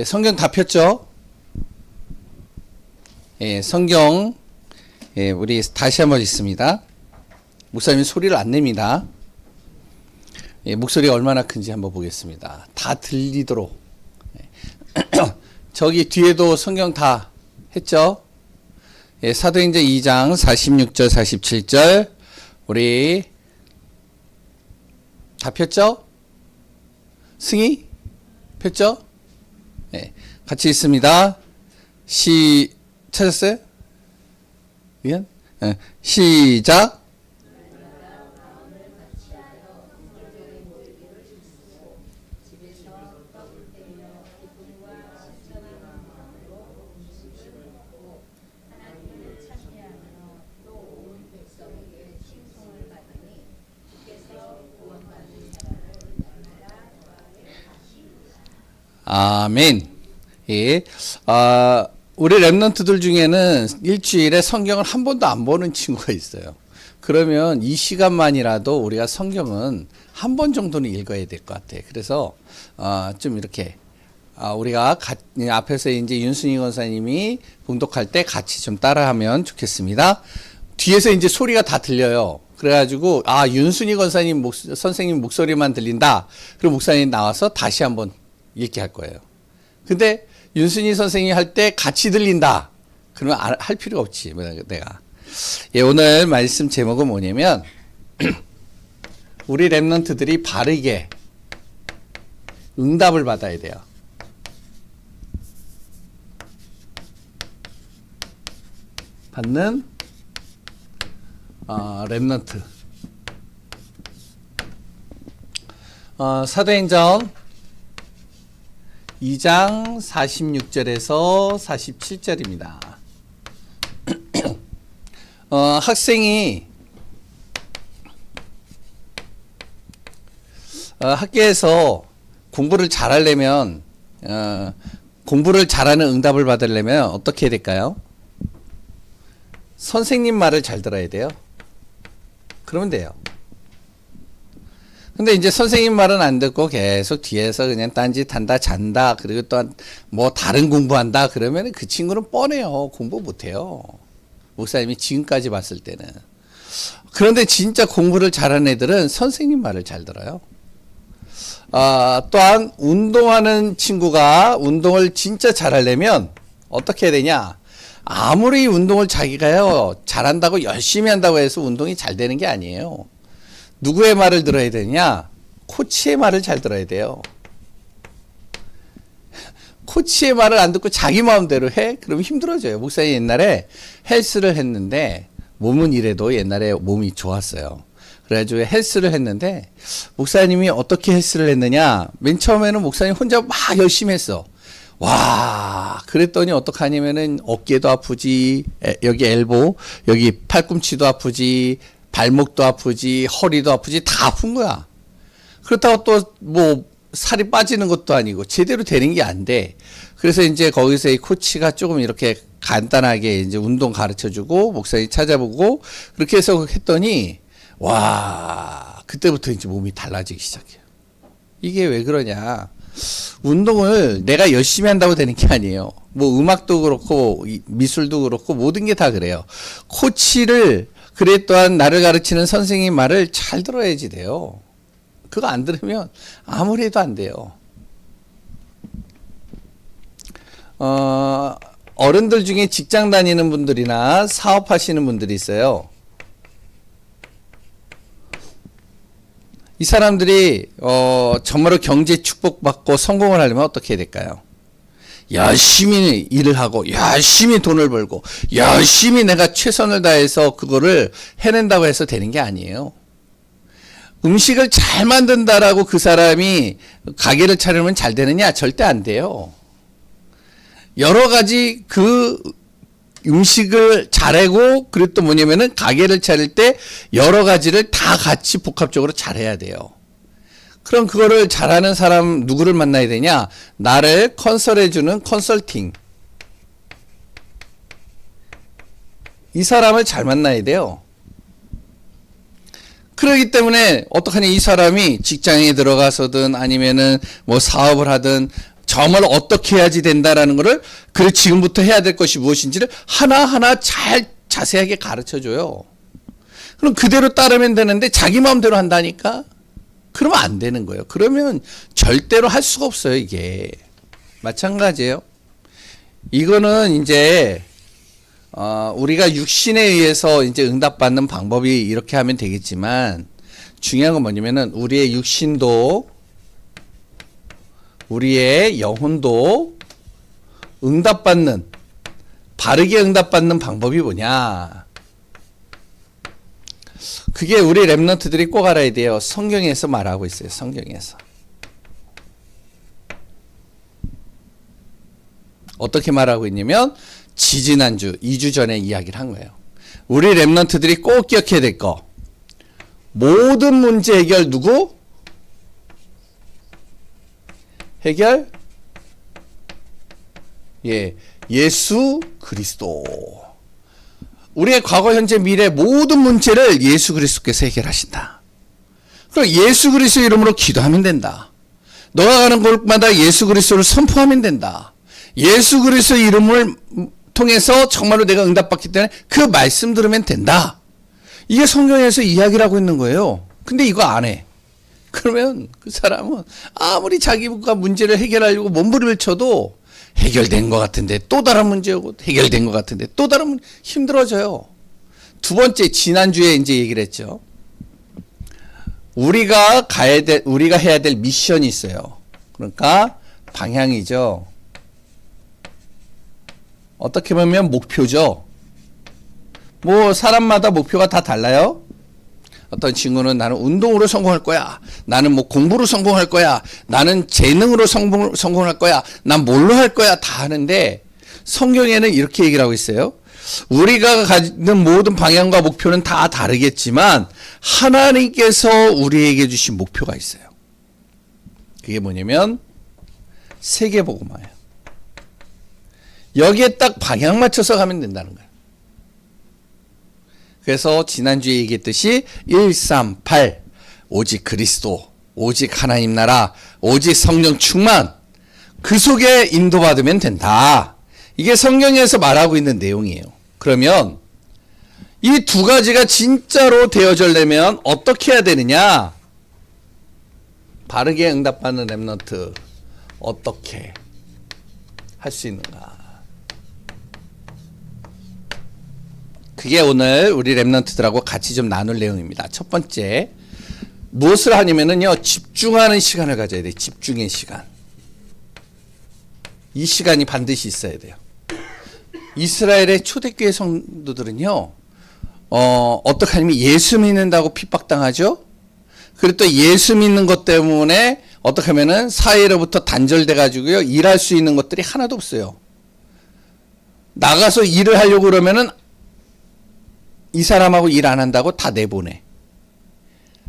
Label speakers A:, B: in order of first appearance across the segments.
A: 예, 성경 다 폈죠? 예, 성경 예, 우리 다시 한번 읽습니다. 목사님 소리를 안 냅니다. 예, 목소리가 얼마나 큰지 한번 보겠습니다. 다 들리도록. 예. 저기 뒤에도 성경 다 했죠? 예, 사도행전 2장 46절 47절 우리 다 폈죠? 승희 폈죠? 네, 같이 있습니다. 시 찾았어요? 미안. 네, 시작. 아멘. 예. 아, 우리 랩런트들 중에는 일주일에 성경을 한 번도 안 보는 친구가 있어요. 그러면 이 시간만이라도 우리가 성경은 한 번 정도는 읽어야 될 것 같아. 그래서 어, 좀 이렇게 아, 우리가 가, 앞에서 이제 윤순희 권사님이 봉독할 때 같이 좀 따라하면 좋겠습니다. 뒤에서 이제 소리가 다 들려요. 그래가지고 아 윤순희 권사님 목, 선생님 목소리만 들린다. 그리고 목사님 나와서 다시 한번 읽게 할 거예요. 근데 윤순희 선생님이 할 때 같이 들린다. 그러면 알- 할 필요가 없지. 뭐 내가. 예, 오늘 말씀 제목은 뭐냐면 우리 랩런트들이 바르게 응답을 받아야 돼요. 받는 어, 랩런트. 어, 사도행전 2장 46절에서 47절입니다. 어, 학생이 어, 학교에서 공부를 잘하려면 어, 공부를 잘하는 응답을 받으려면 어떻게 해야 될까요? 선생님 말을 잘 들어야 돼요. 그러면 돼요. 근데 이제 선생님 말은 안 듣고 계속 뒤에서 그냥 딴짓 한다, 잔다, 그리고 또 뭐 다른 공부한다, 그러면 그 친구는 뻔해요. 공부 못 해요. 목사님이 지금까지 봤을 때는. 그런데 진짜 공부를 잘하는 애들은 선생님 말을 잘 들어요. 아, 또한 운동하는 친구가 운동을 진짜 잘하려면 어떻게 해야 되냐? 아무리 운동을 자기가 요, 잘한다고 열심히 한다고 해서 운동이 잘 되는 게 아니에요. 누구의 말을 들어야 되냐? 코치의 말을 잘 들어야 돼요. 코치의 말을 안 듣고 자기 마음대로 해? 그러면 힘들어져요. 목사님 옛날에 헬스를 했는데 몸은 이래도 옛날에 몸이 좋았어요. 그래가지고 헬스를 했는데 목사님이 어떻게 헬스를 했느냐? 맨 처음에는 목사님 혼자 막 열심히 했어. 와, 그랬더니 어떡하냐면은 어깨도 아프지, 에, 여기 엘보, 여기 팔꿈치도 아프지, 발목도 아프지, 허리도 아프지, 다 아픈 거야. 그렇다고 또 뭐 살이 빠지는 것도 아니고 제대로 되는 게 안 돼. 그래서 이제 거기서 이 코치가 조금 이렇게 간단하게 이제 운동 가르쳐 주고 목사님 찾아보고 그렇게 해서 했더니 와, 그때부터 이제 몸이 달라지기 시작해요. 이게 왜 그러냐? 운동을 내가 열심히 한다고 되는 게 아니에요. 뭐 음악도 그렇고 이 미술도 그렇고 모든 게 다 그래요. 코치를 그래 또한 나를 가르치는 선생님 말을 잘 들어야지 돼요. 그거 안 들으면 아무리 해도 안 돼요. 어, 어른들 중에 직장 다니는 분들이나 사업하시는 분들이 있어요. 이 사람들이 어, 정말로 경제 축복받고 성공을 하려면 어떻게 해야 될까요? 열심히 일을 하고 열심히 돈을 벌고 열심히 내가 최선을 다해서 그거를 해낸다고 해서 되는 게 아니에요. 음식을 잘 만든다라고 그 사람이 가게를 차리면 잘 되느냐? 절대 안 돼요. 여러 가지 그 음식을 잘하고 그리고 또 뭐냐면은 가게를 차릴 때 여러 가지를 다 같이 복합적으로 잘해야 돼요. 그럼 그거를 잘하는 사람 누구를 만나야 되냐? 나를 컨설해주는 컨설팅. 이 사람을 잘 만나야 돼요. 그러기 때문에 어떡하냐 이 사람이 직장에 들어가서든 아니면은 뭐 사업을 하든 정말 어떻게 해야지 된다라는 거를 그래 지금부터 해야 될 것이 무엇인지를 하나하나 잘 자세하게 가르쳐 줘요. 그럼 그대로 따르면 되는데 자기 마음대로 한다니까? 그러면 안 되는 거예요. 그러면 절대로 할 수가 없어요, 이게. 마찬가지예요. 이거는 이제 어, 우리가 육신에 의해서 이제 응답받는 방법이 이렇게 하면 되겠지만 중요한 건 뭐냐면은 우리의 육신도 우리의 영혼도 응답받는 바르게 응답받는 방법이 뭐냐? 그게 우리 랩런트들이 꼭 알아야 돼요. 성경에서 말하고 있어요. 성경에서. 어떻게 말하고 있냐면 지지난주 2주 전에 이야기를 한 거예요. 우리 랩런트들이 꼭 기억해야 될 거. 모든 문제 해결 누구? 해결? 예. 예수 그리스도. 우리의 과거, 현재, 미래 모든 문제를 예수 그리스도께서 해결하신다. 그럼 예수 그리스도 이름으로 기도하면 된다. 너가 가는 곳마다 예수 그리스도를 선포하면 된다. 예수 그리스도 이름을 통해서 정말로 내가 응답받기 때문에 그 말씀 들으면 된다. 이게 성경에서 이야기를 하고 있는 거예요. 근데 이거 안 해. 그러면 그 사람은 아무리 자기가 문제를 해결하려고 몸부림을 쳐도 해결된 것 같은데 또 다른 문제고 해결된 것 같은데 또 다른 문 힘들어져요. 두 번째 지난주에 이제 얘기를 했죠. 우리가 가야 될 우리가 해야 될 미션이 있어요. 그러니까 방향이죠. 어떻게 보면 목표죠. 뭐 사람마다 목표가 다 달라요. 어떤 친구는 나는 운동으로 성공할 거야. 나는 뭐 공부로 성공할 거야. 나는 재능으로 성공, 성공할 거야. 난 뭘로 할 거야. 다 하는데 성경에는 이렇게 얘기를 하고 있어요. 우리가 가지는 모든 방향과 목표는 다 다르겠지만 하나님께서 우리에게 주신 목표가 있어요. 그게 뭐냐면 세계복음화예요. 여기에 딱 방향 맞춰서 가면 된다는 거예요. 그래서 지난주에 얘기했듯이 138 오직 그리스도 오직 하나님 나라 오직 성령 충만 그 속에 인도받으면 된다. 이게 성경에서 말하고 있는 내용이에요. 그러면 이 두 가지가 진짜로 되어져려면 어떻게 해야 되느냐? 바르게 응답받는 랩너트 어떻게 할 수 있는가? 그게 오늘 우리 랩런트들하고 같이 좀 나눌 내용입니다. 첫 번째, 무엇을 하냐면요, 집중하는 시간을 가져야 돼. 집중의 시간. 이 시간이 반드시 있어야 돼요. 이스라엘의 초대교회 성도들은요, 어, 어떻게 하냐면 예수 믿는다고 핍박당하죠? 그리고 또 예수 믿는 것 때문에 어떻게 하면은 사회로부터 단절돼 가지고요, 일할 수 있는 것들이 하나도 없어요. 나가서 일을 하려고 그러면은 이 사람하고 일 안 한다고 다 내보내.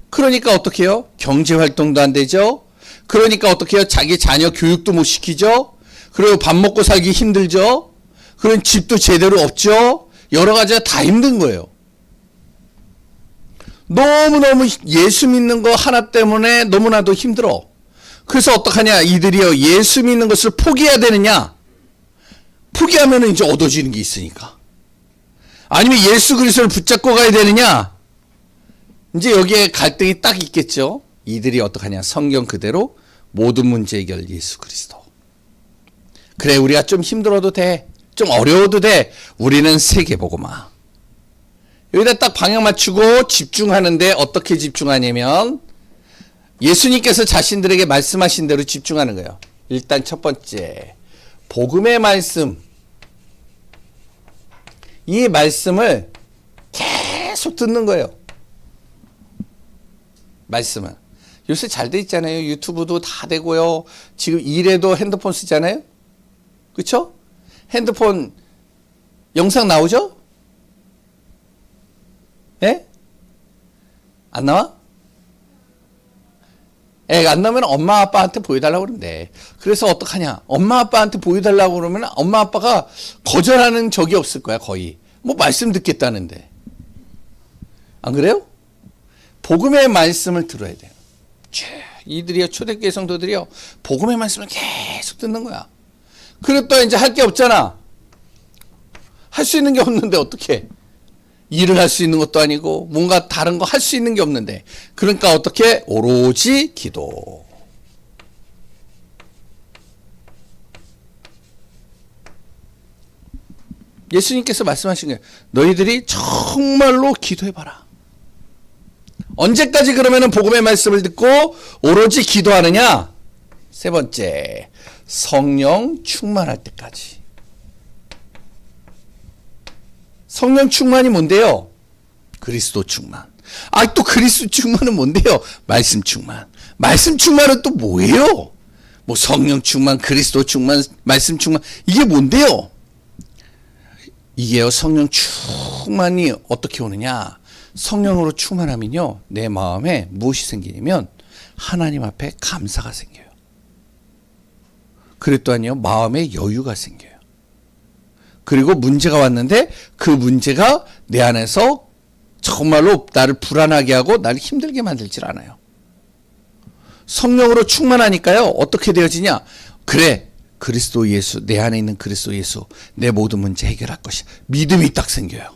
A: 그러니까 어떻게 해요? 경제 활동도 안 되죠? 그러니까 어떻게 해요? 자기 자녀 교육도 못 시키죠? 그리고 밥 먹고 살기 힘들죠? 그런 집도 제대로 없죠? 여러 가지가 다 힘든 거예요. 너무너무 예수 믿는 거 하나 때문에 너무나도 힘들어. 그래서 어떡하냐? 이들이요. 예수 믿는 것을 포기해야 되느냐? 포기하면 이제 얻어지는 게 있으니까. 아니면 예수 그리스도를 붙잡고 가야 되느냐? 이제 여기에 갈등이 딱 있겠죠. 이들이 어떡하냐? 성경 그대로 모든 문제 해결 예수 그리스도. 그래 우리가 좀 힘들어도 돼. 좀 어려워도 돼. 우리는 세계 보고마. 여기다 딱 방향 맞추고 집중하는데 어떻게 집중하냐면 예수님께서 자신들에게 말씀하신 대로 집중하는 거예요. 일단 첫 번째 복음의 말씀 이 말씀을 계속 듣는 거예요. 말씀은. 요새 잘 돼 있잖아요. 유튜브도 다 되고요. 지금 일에도 핸드폰 쓰잖아요. 그쵸? 핸드폰 영상 나오죠? 예? 안 나와? 애안 나오면 엄마 아빠한테 보여달라고 그러는데 그래서 어떡하냐 엄마 아빠한테 보여달라고 그러면 엄마 아빠가 거절하는 적이 없을 거야 거의 뭐 말씀 듣겠다는데 안 그래요? 복음의 말씀을 들어야 돼요 쭉 이들이요 초대교회 성도들이요 복음의 말씀을 계속 듣는 거야. 그랬다 이제 할 게 없잖아. 할 수 있는 게 없는데 어떻게? 일을 할 수 있는 것도 아니고 뭔가 다른 거 할 수 있는 게 없는데 그러니까 어떻게 오로지 기도. 예수님께서 말씀하신 거예요. 너희들이 정말로 기도해봐라. 언제까지 그러면은 복음의 말씀을 듣고 오로지 기도하느냐? 세 번째, 성령 충만할 때까지. 성령 충만이 뭔데요? 그리스도 충만. 아, 또 그리스도 충만은 뭔데요? 말씀 충만. 말씀 충만은 또 뭐예요? 뭐 성령 충만, 그리스도 충만, 말씀 충만. 이게 뭔데요? 이게요, 성령 충만이 어떻게 오느냐? 성령으로 충만하면요, 내 마음에 무엇이 생기냐면, 하나님 앞에 감사가 생겨요. 그랬 또한요, 마음에 여유가 생겨요. 그리고 문제가 왔는데, 그 문제가 내 안에서 정말로 나를 불안하게 하고 나를 힘들게 만들질 않아요. 성령으로 충만하니까요, 어떻게 되어지냐? 그래, 그리스도 예수, 내 안에 있는 그리스도 예수, 내 모든 문제 해결할 것이 믿음이 딱 생겨요.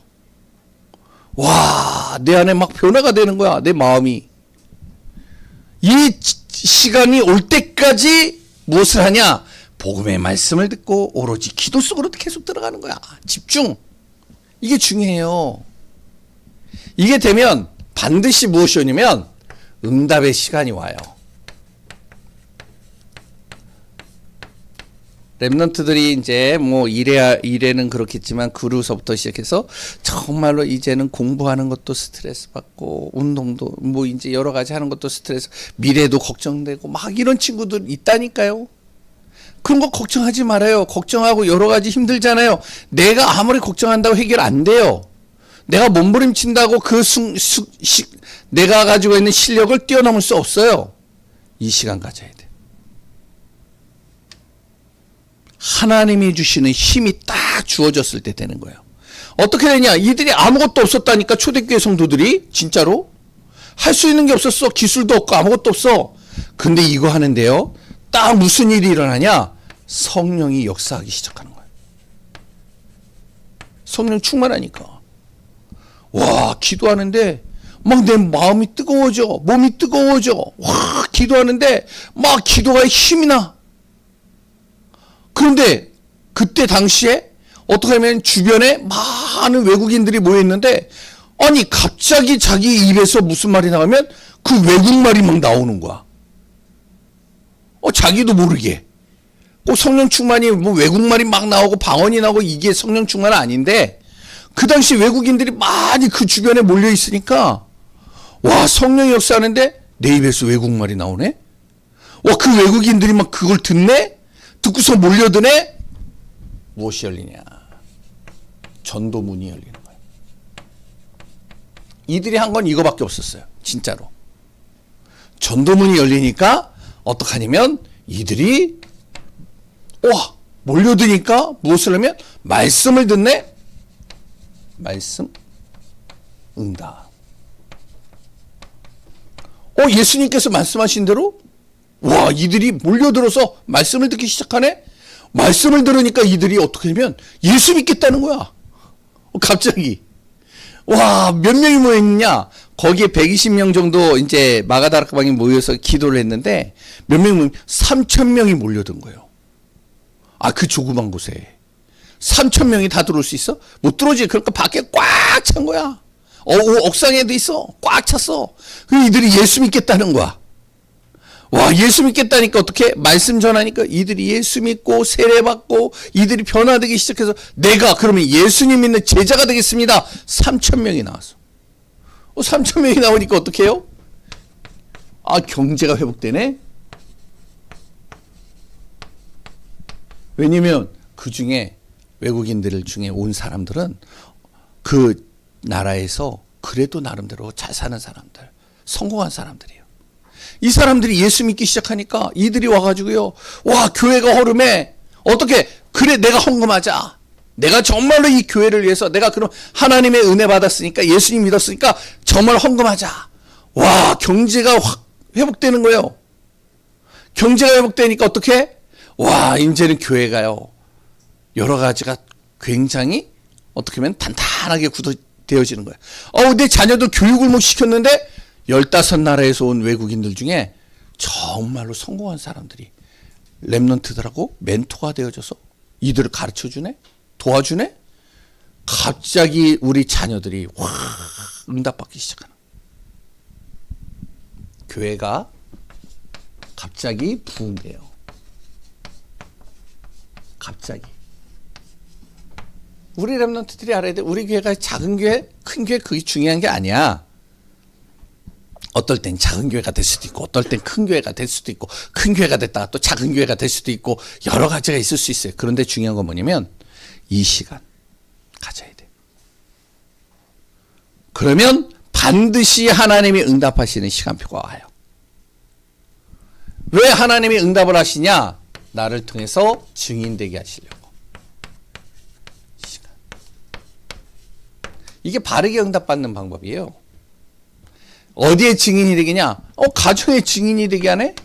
A: 와, 내 안에 막 변화가 되는 거야, 내 마음이. 이 시간이 올 때까지 무엇을 하냐? 복음의 말씀을 듣고 오로지 기도 속으로 계속 들어가는 거야. 집중. 이게 중요해요. 이게 되면 반드시 무엇이 오냐면 응답의 시간이 와요. 랩런트들이 이제 뭐 이래 이래는 그렇겠지만 그루서부터 시작해서 정말로 이제는 공부하는 것도 스트레스 받고 운동도 뭐 이제 여러 가지 하는 것도 스트레스 미래도 걱정되고 막 이런 친구들 있다니까요. 그런 거 걱정하지 말아요. 걱정하고 여러 가지 힘들잖아요. 내가 아무리 걱정한다고 해결 안 돼요. 내가 몸부림친다고 그 수, 수, 시, 내가 가지고 있는 실력을 뛰어넘을 수 없어요. 이 시간 가져야 돼. 하나님이 주시는 힘이 딱 주어졌을 때 되는 거예요. 어떻게 되냐? 이들이 아무것도 없었다니까 초대교회 성도들이 진짜로 할 수 있는 게 없었어. 기술도 없고 아무것도 없어. 근데 이거 하는데요. 딱 무슨 일이 일어나냐? 성령이 역사하기 시작하는 거예요. 성령 충만하니까. 와, 기도하는데 막 내 마음이 뜨거워져. 몸이 뜨거워져. 와, 기도하는데 막 기도가 힘이 나. 그런데 그때 당시에 어떻게 하면 주변에 많은 외국인들이 모여 있는데 아니 갑자기 자기 입에서 무슨 말이 나가면 그 외국말이 막 나오는 거야. 어 자기도 모르게. 꼭 성령 충만이 뭐 외국말이 막 나오고 방언이 나오고 이게 성령 충만 아닌데 그 당시 외국인들이 많이 그 주변에 몰려 있으니까 와 성령 역사하는데 내 입에서 외국말이 나오네. 와 그 외국인들이 막 그걸 듣네. 듣고서 몰려드네? 무엇이 열리냐? 전도문이 열리는 거예요. 이들이 한 건 이거밖에 없었어요. 진짜로. 전도문이 열리니까 어떡하냐면 이들이 와 몰려드니까 무엇을 하면 말씀을 듣네. 말씀 응답. 어 예수님께서 말씀하신 대로 와, 이들이 몰려들어서 말씀을 듣기 시작하네? 말씀을 들으니까 이들이 어떻게 되면 예수 믿겠다는 거야. 어, 갑자기. 와, 몇 명이 모였냐? 거기에 120명 정도 이제 마가다락방에 모여서 기도를 했는데 몇 명, 3천 명이 몰려든 거예요. 아, 그 조그만 곳에. 3천 명이 다 들어올 수 있어? 못 들어오지. 그러니까 밖에 꽉 찬 거야. 어, 옥상에도 있어. 꽉 찼어. 그 이들이 예수 믿겠다는 거야. 와, 예수 믿겠다니까 어떻게? 말씀 전하니까 이들이 예수 믿고 세례 받고 이들이 변화되기 시작해서 내가 그러면 예수님 믿는 제자가 되겠습니다. 3천 명이 나왔어. 어, 3천 명이 나오니까 어떻게 해요? 아, 경제가 회복되네? 왜냐면 그 중에 외국인들 중에 온 사람들은 그 나라에서 그래도 나름대로 잘 사는 사람들, 성공한 사람들이에요. 이 사람들이 예수 믿기 시작하니까 이들이 와가지고요. 와, 교회가 허름해. 어떻게, 그래, 내가 헌금하자. 내가 정말로 이 교회를 위해서 내가 그럼 하나님의 은혜 받았으니까 예수님 믿었으니까 정말 헌금하자. 와, 경제가 확 회복되는 거예요. 경제가 회복되니까 어떻게? 와, 이제는 교회가요. 여러 가지가 굉장히 어떻게 보면 단단하게 굳어되어지는 거예요. 어, 내 자녀도 교육을 못 시켰는데 15나라에서 온 외국인들 중에 정말로 성공한 사람들이 랩런트들하고 멘토가 되어져서 이들을 가르쳐 주네? 도와주네? 갑자기 우리 자녀들이 확 응답받기 시작하는. 교회가 갑자기 부흥돼요. 갑자기. 우리 랩런트들이 알아야 돼. 우리 교회가 작은 교회, 큰 교회 그게 중요한 게 아니야. 어떨 땐 작은 교회가 될 수도 있고, 어떨 땐 큰 교회가 될 수도 있고, 큰 교회가 됐다가 또 작은 교회가 될 수도 있고, 여러 가지가 있을 수 있어요. 그런데 중요한 건 뭐냐면, 이 시간 가져야 돼. 그러면 반드시 하나님이 응답하시는 시간표가 와요. 왜 하나님이 응답을 하시냐? 나를 통해서 증인되게 하시려고. 시간. 이게 바르게 응답받는 방법이에요. 어디에 증인이 되겠냐? 어, 가정에 증인이 되게 하네?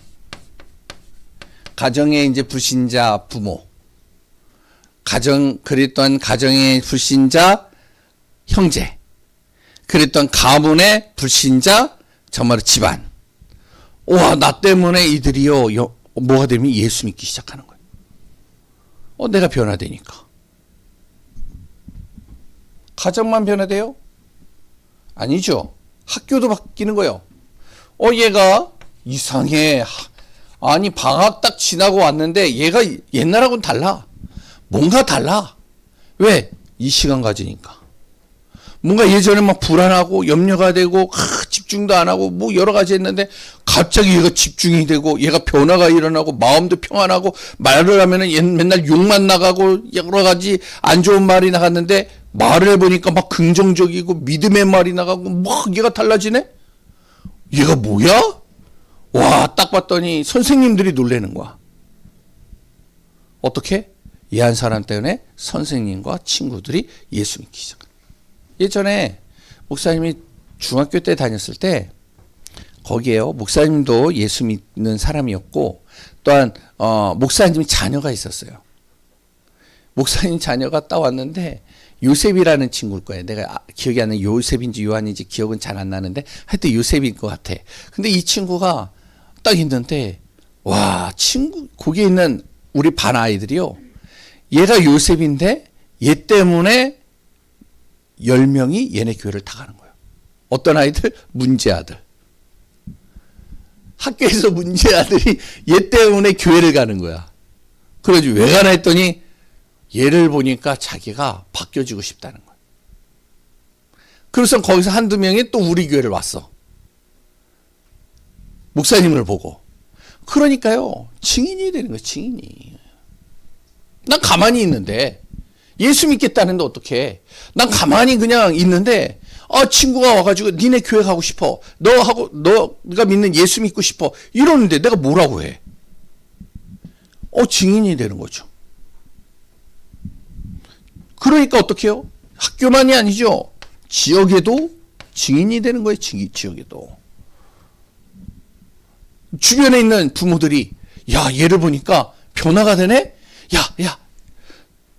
A: 가정에 이제 불신자 부모. 가정, 그랬던 가정의 불신자 형제. 그랬던 가문의 불신자 정말 집안. 와, 나 때문에 이들이요, 여- 뭐가 되면 예수 믿기 시작하는 거예요. 어, 내가 변화되니까. 가정만 변화돼요? 아니죠. 학교도 바뀌는 거예요. 어, 얘가 이상해. 하- 아니, 방학 딱 지나고 왔는데 얘가 옛날하고는 달라. 뭔가 달라. 왜? 이 시간 가지니까. 뭔가 예전에 막 불안하고 염려가 되고 하, 집중도 안 하고 뭐 여러 가지 했는데 갑자기 얘가 집중이 되고 얘가 변화가 일어나고 마음도 평안하고 말을 하면은 옛- 맨날 욕만 나가고 여러 가지 안 좋은 말이 나갔는데 말을 해보니까 막 긍정적이고 믿음의 말이 나가고 막 얘가 달라지네? 얘가 뭐야? 와, 딱 봤더니 선생님들이 놀래는 거야. 어떻게? 이한 사람 때문에 선생님과 친구들이 예수 믿기 시작. 예전에 목사님이 중학교 때 다녔을 때 거기에요. 목사님도 예수 믿는 사람이었고 또한 어, 목사님 자녀가 있었어요. 목사님 자녀가 따왔는데 요셉이라는 친구일 거예요. 내가 아- 기억이 안 나. 요셉인지 요한인지 기억은 잘 안 나는데 하여튼 요셉인 것 같아. 근데 이 친구가 딱 있는데 와 친구 거기에 있는 우리 반 아이들이요. 얘가 요셉인데 얘 때문에 10명이 얘네 교회를 다 가는 거예요. 어떤 아이들? 문제 아들. 학교에서 문제 아들이 얘 때문에 교회를 가는 거야. 그래가지고 왜 가나 했더니 얘를 보니까 자기가 바뀌어지고 싶다는 거야. 그래서 거기서 한두 명이 또 우리 교회를 왔어. 목사님을 보고. 그러니까요, 증인이 되는 거야, 증인이. 난 가만히 있는데, 예수 믿겠다는데 어떡해. 난 가만히 그냥 있는데, 아, 친구가 와가지고 니네 교회 가고 싶어. 너 하고, 너가 믿는 예수 믿고 싶어. 이러는데 내가 뭐라고 해. 어, 증인이 되는 거죠. 그러니까 어떻게 해요? 학교만이 아니죠. 지역에도 증인이 되는 거예요, 지, 지역에도. 주변에 있는 부모들이, 야, 얘를 보니까 변화가 되네? 야, 야,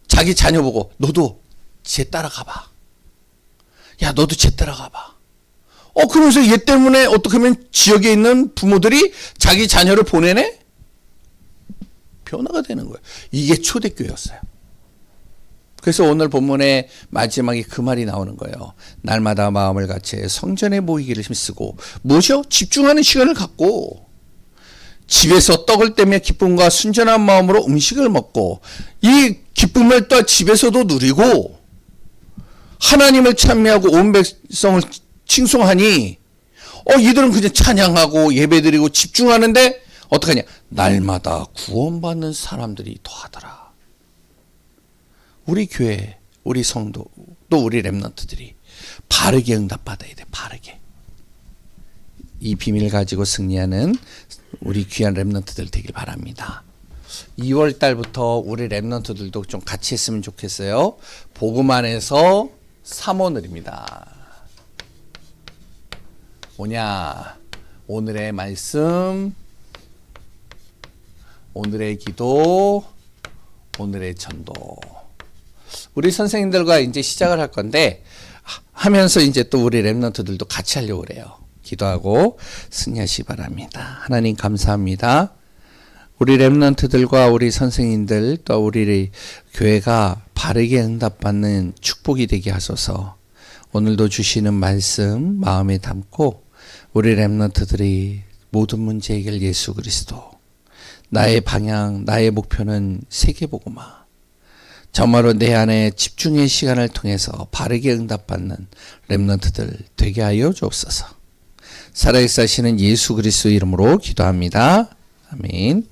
A: 자기 자녀 보고 너도 쟤 따라가봐. 야 너도 쟤 따라가 봐. 어 그러면서 얘 때문에 어떻게 하면 지역에 있는 부모들이 자기 자녀를 보내네? 변화가 되는 거예요. 이게 초대교회였어요. 그래서 오늘 본문의 마지막에 그 말이 나오는 거예요. 날마다 마음을 같이 성전에 모이기를 힘쓰고 뭐죠? 집중하는 시간을 갖고 집에서 떡을 떼며 기쁨과 순전한 마음으로 음식을 먹고 이 기쁨을 또 집에서도 누리고 하나님을 찬미하고 온 백성을 칭송하니 어 이들은 그냥 찬양하고 예배드리고 집중하는데 어떡하냐 날마다 구원받는 사람들이 더하더라 우리 교회 우리 성도 또 우리 렘넌트들이 바르게 응답받아야 돼 바르게 이 비밀을 가지고 승리하는 우리 귀한 랩런트들 되길 바랍니다. 2월 달부터 우리 랩런트들도 좀 같이 했으면 좋겠어요. 보고만 해서 3오늘입니다. 뭐냐? 오늘의 말씀 오늘의 기도, 오늘의 전도. 우리 선생님들과 이제 시작을 할 건데 하- 하면서 이제 또 우리 랩런트들도 같이 하려고 그래요. 기도하고 승리하시 바랍니다. 하나님 감사합니다. 우리 랩런트들과 우리 선생님들 또 우리 교회가 바르게 응답받는 축복이 되게 하소서. 오늘도 주시는 말씀 마음에 담고 우리 랩런트들이 모든 문제 해결 예수 그리스도 나의 방향 나의 목표는 세계보고마 정말로 내 안에 집중의 시간을 통해서 바르게 응답받는 랩런트들 되게 하여 주옵소서. 살아계사시는 예수 그리스도 이름으로 기도합니다. 아멘.